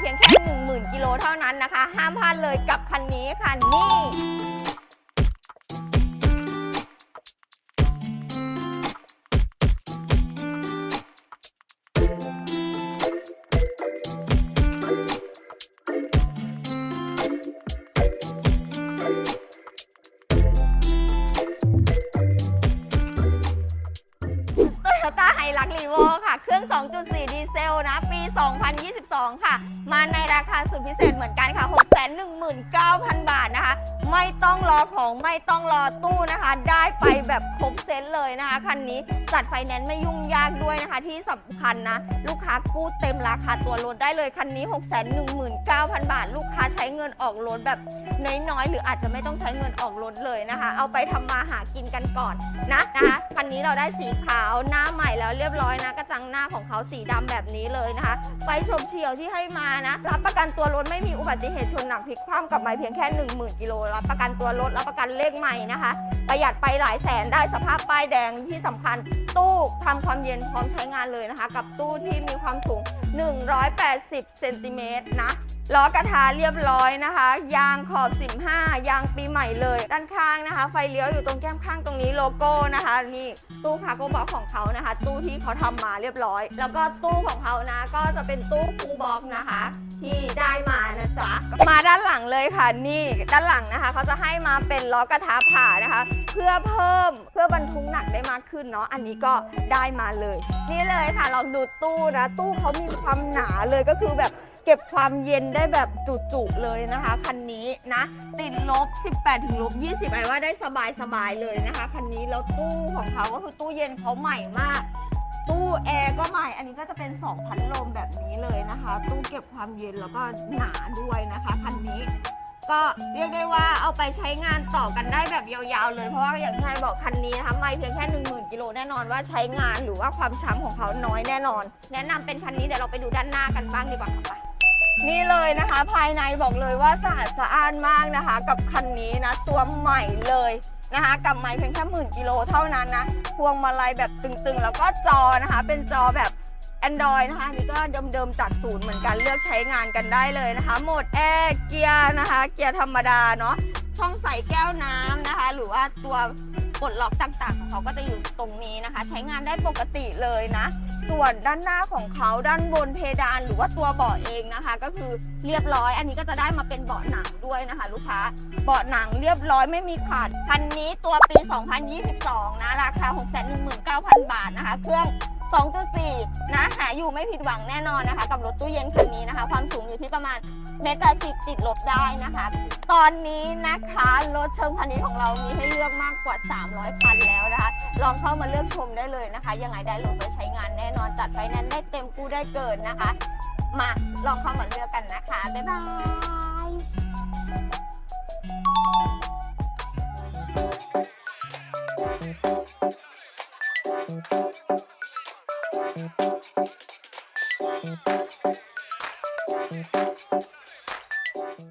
เพียงแค่ 10,000 กิโลเท่านั้นนะคะ ห้ามพลาดเลยกับคันนี้ค่ะนี่ 2.4 ดีเซลนะ ปี 2022 ค่ะ มาในราคาสุดพิเศษเหมือนกันค่ะ 619,000 บาทนะคะ ไม่ ต้องรอของไม่ต้องรอตู้นะคะ ได้ไปแบบครบเซตเลยนะคะคันนี้จัดไฟแนนซ์ไม่ยุ่งยากด้วยนะคะ ที่สำคัญนะ ลูกค้ากู้เต็มราคาตัวรถได้เลยคันนี้ 619,000 บาท ลูกค้าใช้เงินออกรถแบบน้อยๆ หรืออาจจะไม่ต้องใช้เงินออกรถเลยนะคะ เอาไปทำมาหากินกันก่อนนะนะคะคันนี้เราได้สีขาวหน้าใหม่แล้วเรียบร้อยนะกระจังหน้าของเขาสีดำแบบนี้เลยนะคะไฟโฉบเฉียวที่ให้มานะ รับประกันตัวรถไม่มีอุบัติเหตุชนหนักพลิกคว่ำกลับมาเพียงแค่ 10,000กิโลรับประกันตัวรถรับประกันเลขใหม่นะคะ ประหยัดไปหลายแสนได้สภาพป้ายแดงที่สำคัญตู้ทำความเย็นพร้อมใช้งานเลยนะคะ กับตู้ที่มีความสูง 180เซนติเมตรนะล้อกระทะเรียบร้อยนะคะ ยางขอบ 15 ยางปีใหม่เลย ด้านข้างนะคะ ไฟเลี้ยวอยู่ตรงแก้มข้างตรงนี้โลโก้นะคะ นี่ตู้คาร์โก้บ็อกของเขานะคะ ตู้ที่เขาทำมาเรียบร้อย แล้วก็ตู้ของเขานะ ก็จะเป็นตู้คูบ็อกนะคะ ที่ได้มานะจ๊ะมาด้านหลังเลยค่ะนี่ ด้านหลังนะคะ เขาจะให้มาเป็นล้อกระทะผ่านะคะ เพื่อเพิ่มเพื่อบรรทุกหนักได้มากขึ้นเนาะอันนี้ก็ได้มาเลย นี่เลยค่ะลองดูตู้นะ ตู้เขามีความหนาเลยก็คือแบบเก็บความเย็นได้แบบจุๆเลยนะคะคันนี้นะ ติดลบ 18 ถึงลบ 20ไอ้ว่าได้สบายๆเลยนะคะคันนี้แล้วตู้ของเขาก็คือตู้เย็นเขาใหม่มาก ตู้แอร์ก็ใหม่ อันนี้ก็จะเป็น2พัดลมแบบนี้เลยนะคะ ตู้เก็บความเย็นแล้วก็หนาด้วยนะคะคันนี้ ก็เรียกได้ว่าเอาไปใช้งานต่อกันได้แบบยาวๆเลย เพราะว่าอย่างที่ไทยบอกคันนี้นะคะไม่เพียงแค่ 1 0,000กิโลแน่นอนว่าใช้งานหรือว่าความช้ำของเขาน้อยแน่นอน แนะนำเป็นคันนี้เดี๋ยวเราไปดูด้านหน้ากันบ้างดีกว่าค่ะไป นี่เลยนะคะ ภายในบอกเลยว่าสะอาดสะอ้านมากนะคะ กับคันนี้นะ ตัวใหม่เลยนะคะกับไม่เพียงแค่หมื่นกิโลเท่านั้นนะ พวงมาลัยแบบตึงๆ แล้วก็จอนะคะ เป็นจอแบบ Android นะคะอันนี่ก็เดิมๆจากศูนย์เหมือนกันเลือกใช้งานกันได้เลยนะคะ โหมดแอร์เกียร์นะคะ เกียร์ธรรมดาเนาะช่องใส่แก้วน้ำนะคะ หรือว่าตัวกดล็อกต่างๆ ของเขาก็จะอยู่ตรงนี้นะคะ ใช้งานได้ปกติเลยนะ ส่วนด้านหน้าของเขาด้านบนเพดานหรือว่าตัวเบาะเองนะคะ ก็คือเรียบร้อย อันนี้ก็จะได้มาเป็นเบาะหนังด้วยนะคะ ลูกค้าเบาะหนังเรียบร้อยไม่มีขาดคันนี้ตัวปี 2022 นะราคา 619,000 บาทนะคะ เครื่อง 2.4 นะหาอยู่ไม่ผิดหวังแน่นอนนะคะ กับรถตู้เย็นคันนี้นะคะ ความสูงอยู่ที่ประมาณเมตรแปดสิบติดลบได้นะคะ ตอนนี้นะคะรถเชิงพาณิชย์ของเรามีให้เลือกมากกว่า 300 คันแล้วนะคะ ลองเข้ามาเลือกชมได้เลยนะคะ ยังไงได้รถไปใช้งานแน่นอนจัดไฟแนนซ์ได้เต็มกู้ได้เกินนะคะ มาลองเข้ามาเลือกกันนะคะบ๊ายบาย Thank you.